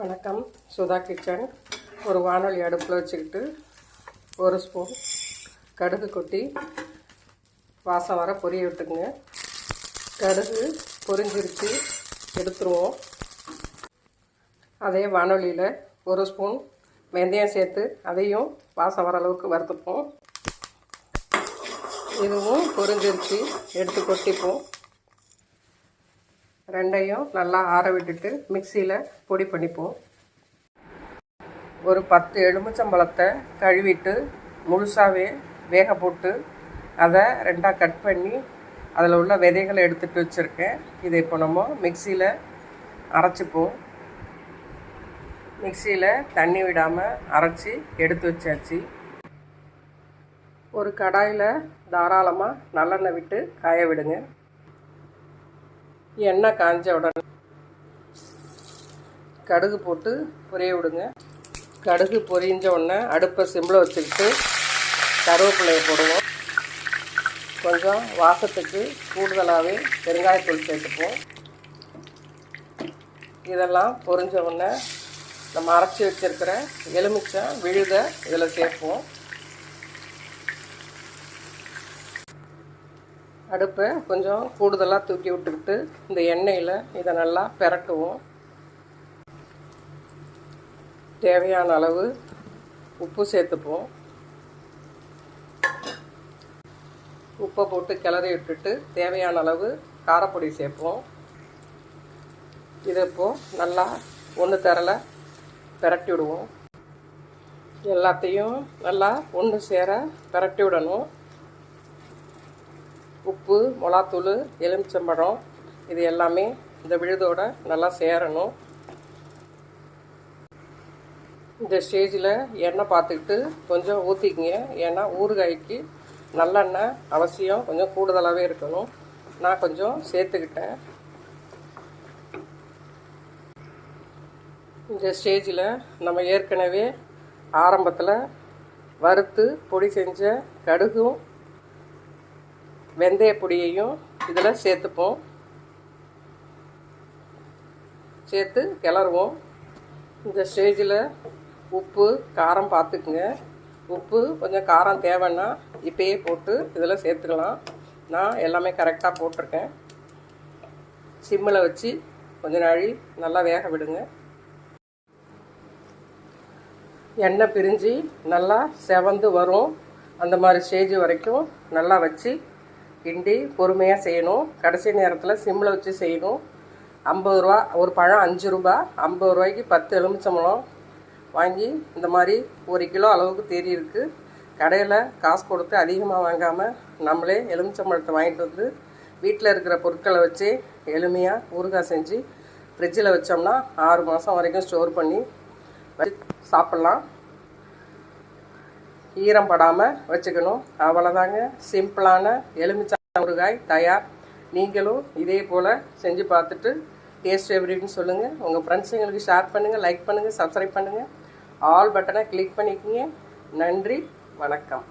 வணக்கம். சுதா கிச்சன். ஒரு வானொலி அடுப்பில் வச்சுக்கிட்டு ஒரு ஸ்பூன் கடுகு கொட்டி வாசம் வர பொரிய விட்டுக்குங்க. கடுகு பொரிஞ்சிருச்சு. எடுத்துருவோம். அதே வானொலியில் ஒரு ஸ்பூன் வெந்தயம் சேர்த்து அதையும் வாசம் வர அளவுக்கு வறுத்துப்போம். இதுவும் பொரிஞ்சிருச்சு. எடுத்து கொட்டிப்போம். ரெண்டையும் நல்லா ஆற விட்டுட்டு மிக்சியில் பொடி பண்ணிப்போம். ஒரு பத்து எலுமிச்சம்பழத்தை கழுவிட்டு முழுசாகவே வேக போட்டு அதை ரெண்டாக கட் பண்ணி அதில் உள்ள விதைகளை எடுத்துகிட்டு வச்சுருக்கேன். இதை இப்போ நம்ம மிக்சியில் அரைச்சிப்போம். மிக்சியில் தண்ணி விடாமல் அரைச்சி எடுத்து வச்சாச்சு. ஒரு கடாயில் தாராளமாக நல்லெண்ணெய் விட்டு காய விடுங்க. எண்ணெய் காஞ்ச உடனே கடுகு போட்டு பொரிய விடுங்க. கடுகு பொரிஞ்ச உடனே அடுப்பை சிம்மில் வச்சுக்கிட்டு கருவேப்பிலையை போடுவோம். கொஞ்சம் வாசத்துக்கு கூடுதலாகவே பெருங்காயத்தூள் சேர்த்துப்போம். இதெல்லாம் பொரிஞ்ச உடனே நம்ம அரைச்சி வச்சுருக்கிற எலுமிச்சம் விழுத இதில் சேர்ப்போம். அடுப்பை கொஞ்சம் கூடுதலாக தூக்கி விட்டுக்கிட்டு இந்த எண்ணெயில் இதை நல்லா பெரட்டுவோம். தேவையான அளவு உப்பு சேர்த்துப்போம். உப்பை போட்டு கிளறி விட்டுட்டு தேவையான அளவு காரப்பொடி சேர்ப்போம். இதை இப்போது நல்லா ஒன்று தரல பெரட்டி விடுவோம். எல்லாத்தையும் நல்லா ஒன்று சேர பெரட்டி விடணும். உப்பு மிளகாத்தூள் எலுமிச்சம்பழம் இது எல்லாமே இந்த விழுதோட நல்லா சேரணும். இந்த ஸ்டேஜில் எண்ணெய் பார்த்துக்கிட்டு கொஞ்சம் ஊற்றிக்கிங்க ஏன்னா ஊறுகாய்க்கு நல்லெண்ணெய் அவசியம் கொஞ்சம் கூடுதலாகவே இருக்கணும். நான் கொஞ்சம் சேர்த்துக்கிட்டேன். இந்த ஸ்டேஜில் நம்ம ஏற்கனவே ஆரம்பத்தில் வறுத்து பொடி செஞ்ச கடுகும் வெந்தய பொடியையும் இதில் சேர்த்துப்போம். சேர்த்து கிளறுவோம். இந்த ஸ்டேஜில் உப்பு காரம் பார்த்துக்குங்க உப்பு கொஞ்சம் காரம் தேவைன்னா இப்பயே போட்டு இதில் சேர்த்துக்கலாம். நான் எல்லாமே கரெக்டாக போட்டிருக்கேன். சிம்மில் வச்சு கொஞ்ச நாழி நல்லா வேக விடுங்க. எண்ணெய் பிரிஞ்சு நல்லா செவந்து வரும். அந்த மாதிரி ஸ்டேஜ் வரைக்கும் நல்லா வச்சு கிண்டி பொறுமையாக செய்யணும். கடைசி நேரத்தில் சிம்மில் வச்சு செய்யணும். ஐம்பது ரூபா ஒரு பழம் அஞ்சு ரூபா ஐம்பது ரூபாய்க்கு பத்து எலுமிச்சம்பழம் வாங்கி இந்த மாதிரி ஒரு கிலோ அளவுக்கு தேறியிருக்கு இருக்குது கடையில் காசு கொடுத்து அதிகமாக வாங்காமல் நம்மளே எலுமிச்சம்பழத்தை வாங்கிட்டு வந்து வீட்டில் இருக்கிற பொருட்களை வச்சு எளிமையாக ஊறுகாய் செஞ்சு ஃப்ரிட்ஜில் வச்சோம்னா ஆறு மாதம் வரைக்கும் ஸ்டோர் பண்ணி சாப்பிட்லாம். ஈரம் படாமல் வச்சுக்கணும். அவ்வளோதாங்க சிம்பிளான எலுமிச்சா ஊறுகாய் தயார். நீங்களும் இதே போல் செஞ்சு பார்த்துட்டு டேஸ்ட் எப்படின்னு சொல்லுங்கள் உங்கள் ஃப்ரெண்ட்ஸுங்களுக்கு ஷேர் பண்ணுங்கள் லைக் பண்ணுங்கள் சப்ஸ்கிரைப் பண்ணுங்கள் ஆல் பட்டனை கிளிக் பண்ணிக்கோங்க. நன்றி வணக்கம்.